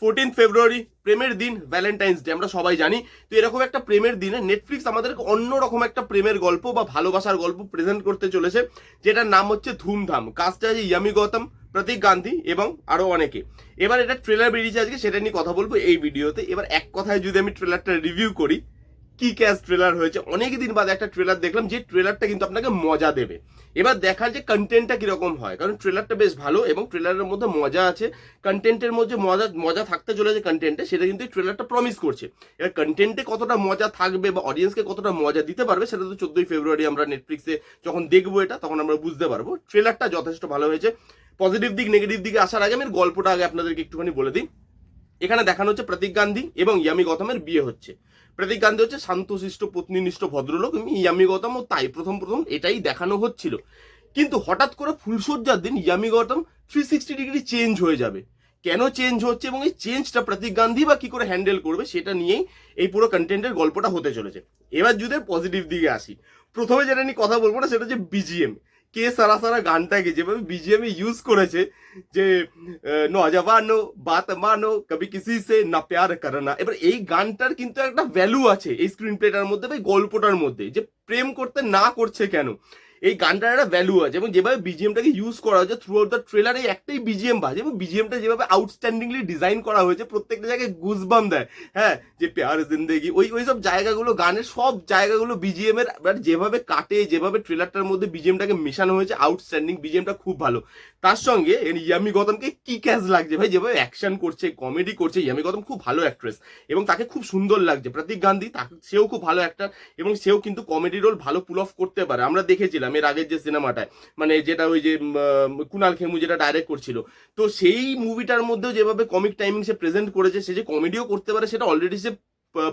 Fourteen February প্রেমের দিন Valentine's day আমরা সবাই জানি। তো এরকম একটা প্রেমের দিনে নেটফ্লিক্স আমাদেরকে অন্যরকম একটা প্রেমের গল্প বা ভালোবাসার গল্প প্রেজেন্ট করতে চলেছে, যেটার নাম হচ্ছে ধুমধাম। কাজটা আছে ইয়ামি গৌতম, প্রতীক গান্ধী এবং আরও অনেকে। এবার এটা ট্রেলার বেরিয়েছে আজকে, সেটা নিয়ে কথা বলব এই ভিডিওতে এবার এক কথায় যদি আমি ট্রেলারটা রিভিউ করি কি ক্যাশ ট্রেলার হয়েছে। অনেক দিন বাদে একটা ট্রেলার দেখলাম, যে ট্রেলারটা কিন্তু আপনাকে মজা দেবে। এবার দেখার যে কন্টেন্টটা কীরকম হয়, কারণ ট্রেলারটা বেশ ভালো এবং ট্রেলারের মধ্যে মজা আছে। কন্টেন্টের মধ্যে মজা মজা থাকতে চলেছে কন্টেন্টে সেটা কিন্তু ট্রেলারটা প্রমিস করছে। এবার কন্টেন্টে কতটা মজা থাকবে বা অডিয়েন্সকে কতটা মজা দিতে পারবে, সেটা তো চোদ্দই ফেব্রুয়ারি আমরা নেটফ্লিক্সে যখন দেখব এটা, তখন আমরা বুঝতে পারব। ট্রেলারটা যথেষ্ট ভালো হয়েছে। পজিটিভ দিক নেগেটিভ দিকে আসার আগে আমি গল্পটা আগে আপনাদেরকে একটুখানি বলে দিই। এখানে দেখানো হচ্ছে প্রতীক গান্ধী এবং ইয়ামি গৌতমের বিয়ে হচ্ছে। প্রতীক গান্ধী হচ্ছে শান্তশিষ্ট, পত্নীনিষ্ঠ, ভদ্রলোক ইয়ামি ও তাই প্রথম প্রথম এটাই দেখানো হচ্ছিল। কিন্তু হঠাৎ করে ফুলসজ্জার দিন Yami Gautam three sixty degree change হয়ে যাবে। কেন চেঞ্জ হচ্ছে এবং এই চেঞ্জটা প্রতীক গান্ধী বা কি করে হ্যান্ডেল করবে সেটা নিয়েই এই পুরো কন্টেন্টের গল্পটা হতে চলেছে। এবার যদি পজিটিভ দিকে আসি, প্রথমে যেটা নিয়ে কথা বলব না সেটা হচ্ছে বিজিএম কে সারা সারা গানটাকে যেভাবে বিজিএম ইউজ করেছে যে নজাবানো বাত মানো, কবি কিসি সে না প্যার করে না এবার এই গানটার কিন্তু একটা ভ্যালু আছে এই স্ক্রিন প্লেটার মধ্যে বা গল্পটার মধ্যে, যে প্রেম করতে না করছে কেন? এই গানটার একটা ভ্যালু আছে এবং যেভাবে বিজিএমটাকে ইউজ করা হয়েছে থ্রু আউট দ্য ট্রেলারে একটাই বিজিএম বাজে এবং বিজিএমটা যেভাবে আউটস্ট্যান্ডিংলি ডিজাইন করা হয়েছে প্রত্যেকটা জায়গায় গুজবাম দেয়। হ্যাঁ যে প্যার জিন্দেগি, ওই ওই সব জায়গাগুলো গানের সব জায়গাগুলো বিজিএম এর যেভাবে কাটে, যেভাবে ট্রেলারটার মধ্যে বিজিএমটাকে মেশানো হয়েছে আউটস্ট্যান্ডিং বিজিএমটা খুব ভালো। তার সঙ্গে ইয়ামি গৌতমকে কি ক্যাচ লাগছে ভাই, যেভাবে অ্যাকশন করছে কমেডি করছে, ইয়ামি গৌতম খুব ভালো অ্যাক্ট্রেস এবং তাকে খুব সুন্দর লাগছে। প্রতীক গান্ধী, তাকে, সেও খুব ভালো অ্যাক্টার এবং সেও কিন্তু কমেডি রোল ভালো পুল অফ করতে পারে। আমরা দেখেছিলাম এর আগের যে সিনেমাটায়। মানে যেটা ওই যে কুনাল খেমু যেটা ডাইরেক্ট করছিল। তো সেই মুভিটার মধ্যেও যেভাবে কমিক টাইমিং সে প্রেজেন্ট করেছে, সে যে কমেডিও করতে পারে, সেটা অলরেডি সে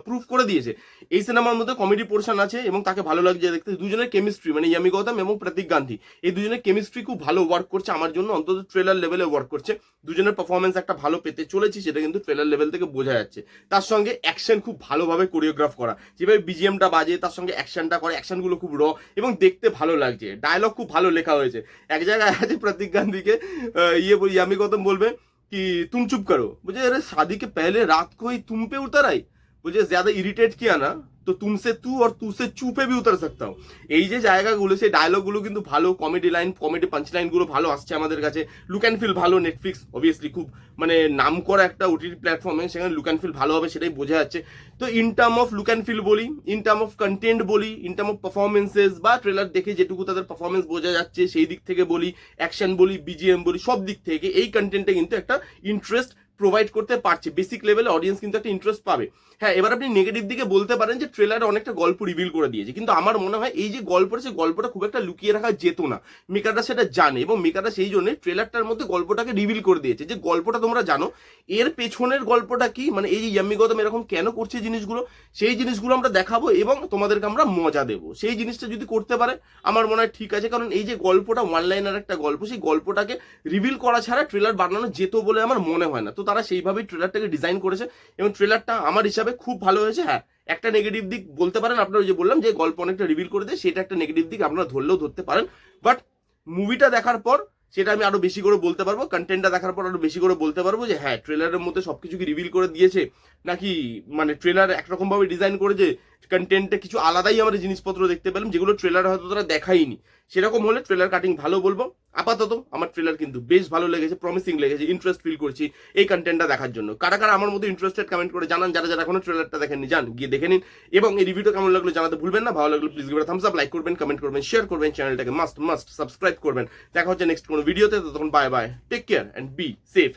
প্রুফ করে দিয়েছে এই সিনেমার মধ্যে কমেডি পোর্শন আছে এবং তাকে ভালো লাগছে দেখতে দুজনের কেমিস্ট্রি মানে ইয়ামি গৌতম এবং প্রতীক গান্ধী এই দুজনের কেমিস্ট্রি খুব ভালো ওয়ার্ক করছে আমার জন্য অন্তত ট্রেলার লেভেলে ওয়ার্ক করছে দুজনের পারফরমেন্স একটা ভালো পেতে চলেছি সেটা কিন্তু ট্রেলার লেভেল থেকে বোঝা যাচ্ছে তার সঙ্গে অ্যাকশন খুব ভালোভাবে কোরিওগ্রাফ করা যেভাবে বিজিএমটা বাজে তার সঙ্গে অ্যাকশনটা করে অ্যাকশনগুলো খুব র এবং দেখতে ভালো লাগছে ডায়লগ খুব ভালো লেখা হয়েছে এক জায়গায় আছে প্রতীক গান্ধীকে আহ, ইয়ে বলি ইয়ামি গৌতম বলবে कि तुम चुप करो मुझे अरे शादी के पहले रात को ही तुम पे उतर आई मुझे ज्यादा इरिटेट किया ना তো তুমসে তু আর তুসে চুপে বি উতার सकता हूं এই যে জায়গাগুলো সেই ডায়লগগুলো কিন্তু ভালো কমেডি লাইন কমেডি পাঞ্চ লাইনগুলো ভালো আসছে আমাদের কাছে লুক অ্যান্ড ফিল ভালো নেটফ্লিক্স অবভিয়াসলি খুব মানে নাম করা একটা ওটিটি প্ল্যাটফর্মে সেখানে লুক অ্যান্ড ফিল ভালো হবে সেটাই বোঝা যাচ্ছে তো in term of look and feel বলি ইন টার্ম অফ কন্টেন্ট বলি ইন টার্ম অফ পারফরমেন্সেস বা ট্রেলার দেখে যেটুকু তাদের পারফরমেন্স বোঝা যাচ্ছে সেই দিক থেকে বলি অ্যাকশন বলি বিজিএম বলি সব দিক থেকে এই কন্টেন্টে কিন্তু একটা ইন্টারেস্ট প্রোভাইড করতে পারছে। বেসিক লেভেলে অডিয়েন্স কিন্তু একটা ইন্টারেস্ট পাবে। হ্যাঁ এবার আপনি নেগেটিভ দিকে বলতে পারেন যে ট্রেলারে অনেকটা গল্প রিভিল করে দিয়েছে। কিন্তু আমার মনে হয় এই যে গল্পটা সেই গল্পটা খুব একটা লুকিয়ে রাখা যেত না মেকাররা সেটা জানে এবং মেকাররা সেই জন্য ট্রেলারটার মধ্যে গল্পটাকে রিভিল করে দিয়েছে। যে গল্পটা তোমরা জানো, এর পেছনের গল্পটা কি? মানে এই যে ইয়াম্মি গৌতম এরকম কেন করছে জিনিসগুলো? সেই জিনিসগুলো আমরা দেখাবো এবং তোমাদেরকে আমরা মজা দেবো। সেই জিনিসটা যদি করতে পারে, আমার মনে হয় ঠিক আছে। কারণ এই যে গল্পটা ওয়ান একটা গল্প, সেই গল্পটাকে রিভিল করা ছাড়া ট্রেলার বানানো যেত বলে আমার মনে হয় না। তো তারা সেইভাবেই ট্রেলারটাকে ডিজাইন করেছে এবং ট্রেলারটা আমার হিসাবে খুব ভালো হয়েছে। হ্যাঁ একটা নেগেটিভ দিক বলতে পারেন, আপনারা যে বললাম যে গল্প অনেকটা রিভিল করে দেয়, সেটা একটা নেগেটিভ দিক আপনারা ধরলেও ধরতে পারেন। বাট মুভিটা দেখার পর সেটা আমি আরও বেশি করে বলতে পারব কন্টেন্টটা দেখার পর আরও বেশি করে বলতে পারব যে হ্যাঁ ট্রেলারের মধ্যে সবকিছু কি রিভিল করে দিয়েছে, নাকি মানে ট্রেলার একরকম ভাবে ডিজাইন করেছে কন্টেন্টে কিছু আলাদাই আমরা জিনিসপত্র দেখতে পেলাম, যেগুলো ট্রেলার হয়তো তারা দেখাইনি সেরকম হলে ট্রেলার কাটিং ভালো বলব। আপাতত আমার ট্রেলার কিন্তু বেশ ভালো লেগেছে প্রমিসিং লেগেছে ইন্টারেস্ট ফিল করছি এই কন্টেন্টটা দেখার জন্য। কারা কারা আমার মধ্যে ইন্টারেস্টেড কমেন্ট করে জানান, যারা যারা এখনও ট্রেলারটা দেখেননি, যান, গিয়ে দেখে নিন। এবং এই রিভিউটা কেমন লাগল জানাতে ভুলবেন না, ভালো লাগল please give thumbs up like করবেন কমেন্ট করবেন শেয়ার করবেন চ্যানেলটাকে মাস্ট মাস্ট সাবস্ক্রাইব করবেন। দেখা হচ্ছে নেক্সট কোনো ভিডিওতে তখন bye bye take care and be safe